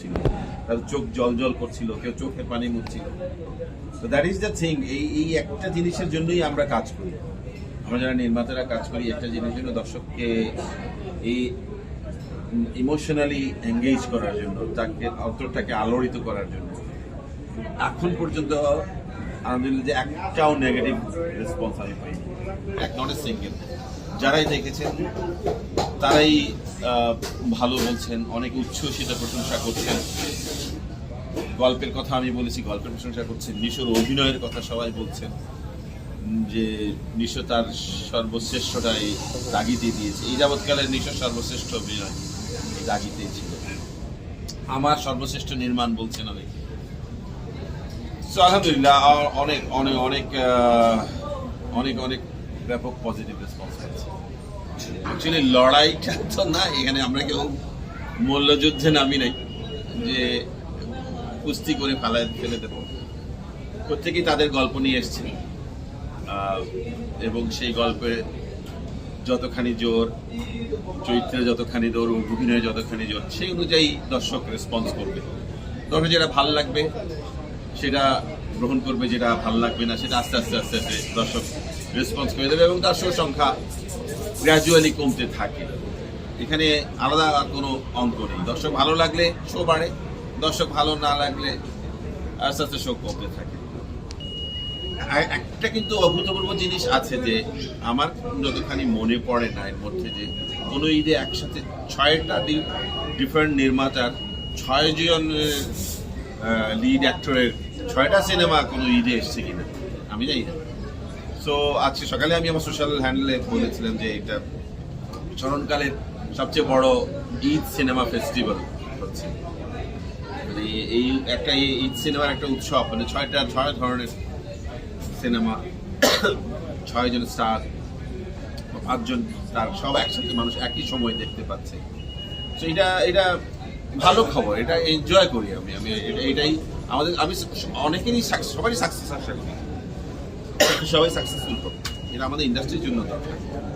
ছিল। তাদের চোখ জল জল করছিল, কেউ চোখে পানি মুছছিল। তো দ্যাট ইজ দ্য থিং এই এই একটা জিনিসের জন্যই আমরা কাজ করি। আমরা যারা নির্মাতারা কাজ করি, একটা জিনিসের জন্য দর্শককে এই ইমোশনালি এঙ্গেজ করার জন্য, তাকে, অন্তরটাকে আলোড়িত করার জন্য। এখন পর্যন্ত আলহামদুলিল্লাহ যে একটাও নেগেটিভ রেসপন্স আমি পাইনি। নট এ সিঙ্গেল যারাই দেখেছেন তারাই ভালো বলছেন অনেক উচ্ছ্বসিত প্রশংসা করছেন। গল্পের কথা আমি বলেছি গল্পের প্রশংসা করছেন। নিশোর অভিনয়ের কথা সবাই বলছেন যে নিশো তার সর্বশ্রেষ্ঠটাই দাগিতে দিয়েছে। এই যাবৎকালের নিশোর সর্বশ্রেষ্ঠ অভিনয় দাগিতে ছিল। আমার সর্বশ্রেষ্ঠ নির্মাণ বলছেন অনেক। So, আলহামদুলিল্লাহ অনেক অনেক অনেক অনেক অনেক ব্যাপক পজিটিভ রেসপন্স পাচ্ছি অ্যাকচুয়ালি লড়াইটা তো না, এখানে আমরা কেউ মল্লযুদ্ধে নামি নাই, যে কুস্তি করে ফেলায়, ফেলে দেবো। প্রত্যেকেই তাদের গল্প নিয়ে এসছে। এবং সেই গল্পে যতখানি জোর, চরিত্রে যতখানি জোর অভিনয়ে যতখানি জোর, সেই অনুযায়ী দর্শক রেসপন্স করবে। দর্শক যেটা ভালো লাগবে, সেটা গ্রহণ করবে, যেটা ভালো লাগবে না, সেটা আস্তে আস্তে আস্তে আস্তে দর্শক রেসপন্স করে দেবে এবং দর্শক সংখ্যা গ্র্যাজুয়ালি কমতে থাকে। এখানে আলাদা কোনো অঙ্ক নেই। দর্শক ভালো লাগলে শো বাড়ে, দর্শক ভালো না লাগলে, আস্তে আস্তে শো কমতে থাকে। একটা কিন্তু অভূতপূর্ব জিনিস আছে যে, আমার যতখানি মনে পড়ে না, এর মধ্যে যে কোনো ঈদে একসাথে ছয়টা ডিফারেন্ট নির্মাতার ছয়জন লিড অ্যাক্টরের ছয়টা সিনেমা কোনো ঈদে এসছে কিনা, আমি জানি না। সো আজকে সকালে আমি আমার সোশ্যাল হ্যান্ডেলে বলেছিলাম যে এটা চরণকালের সবচেয়ে বড় ঈদ সিনেমা ফেস্টিভ্যাল হচ্ছে। মানে এই একটা ঈদ সিনেমার একটা উৎসব মানে ছয়টা, ছয় ধরনের সিনেমা ছয়জন স্টার পাঁচজন স্টার সব একসাথে মানুষ একই সময় দেখতে পাচ্ছে। তো এটা এটা ভালো খবর, এটা এনজয় করি আমি আমি এটা, এটাই আমাদের, আমি অনেকেরই সবারই সাকসেস আশা করি। সবাই সাকসেসফুল হোক এটা আমাদের ইন্ডাস্ট্রির জন্য দরকার।